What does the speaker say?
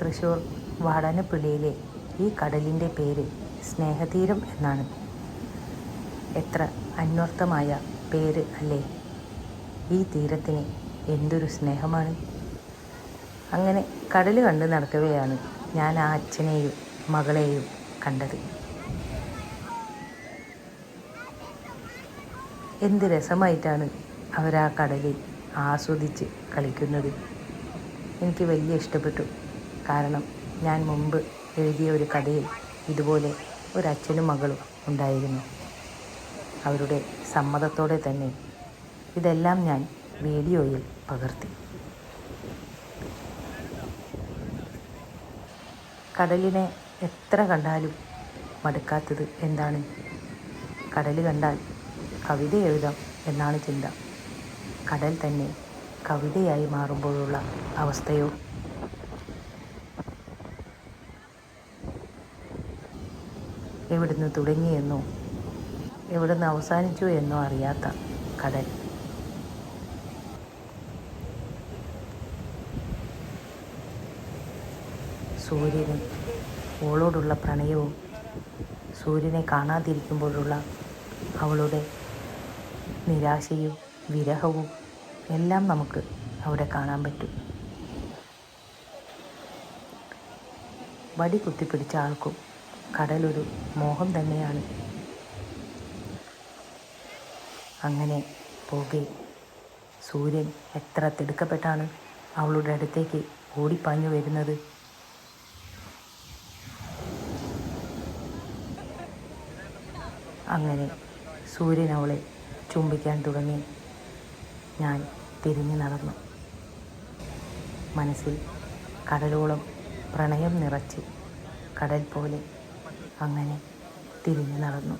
തൃശ്ശൂർ വാടാനപ്പള്ളിയിലെ ഈ കടലിന്റെ പേര് സ്നേഹതീരം എന്നാണ്. എത്ര അന്വർത്ഥമായ പേര് അല്ലേ? ഈ തീരത്തിന് എന്തൊരു സ്നേഹമാണ്. അങ്ങനെ കടൽ കണ്ട് നടക്കവെയാണ് ഞാൻ ആ അച്ഛനെയും മകളെയും കണ്ടത്. എന്ത് രസമായിട്ടാണ് അവരാ കടലിൽ ആസ്വദിച്ച് കളിക്കുന്നത്. എനിക്ക് വലിയ ഇഷ്ടപ്പെട്ടു. കാരണം ഞാൻ മുമ്പ് എഴുതിയ ഒരു കഥയിൽ ഇതുപോലെ ഒരു അച്ഛനും മകളും ഉണ്ടായിരുന്നു. അവരുടെ സമ്മതത്തോടെ തന്നെ ഇതെല്ലാം ഞാൻ വീഡിയോയിൽ പകർത്തി. കടലിനെ എത്ര കണ്ടാലും മടുക്കാത്തത് എന്താണ്? കടൽ കണ്ടാൽ കവിത എഴുതാം എന്നാണ് ചിന്ത. കടൽ തന്നെ കവിതയായി മാറുമ്പോഴുള്ള അവസ്ഥയോ? എവിടുന്ന് തുടങ്ങിയെന്നോ എവിടുന്ന് അവസാനിച്ചു എന്നോ അറിയാത്ത കടൽ. സൂര്യന് ഓളോടുള്ള പ്രണയവും സൂര്യനെ കാണാതിരിക്കുമ്പോഴുള്ള അവളുടെ നിരാശയും വിരഹവും എല്ലാം നമുക്ക് അവിടെ കാണാൻ പറ്റും. വടി കുത്തിപ്പിടിച്ച ആൾക്കും കടലൊരു മോഹം തന്നെയാണ്. അങ്ങനെ പോകെ സൂര്യൻ എത്ര തിടുക്കപ്പെട്ടാണ് അവളുടെ അടുത്തേക്ക് ഓടിപ്പാഞ്ഞു വരുന്നത്. അങ്ങനെ സൂര്യൻ അവളെ ചുംബിക്കാൻ തുടങ്ങി. ഞാൻ തിരിഞ്ഞു നടന്നു. മനസ്സിൽ കടലോളം പ്രണയം നിറച്ച് കടൽ പോലെ അങ്ങനെ തിരിഞ്ഞു നടന്നു.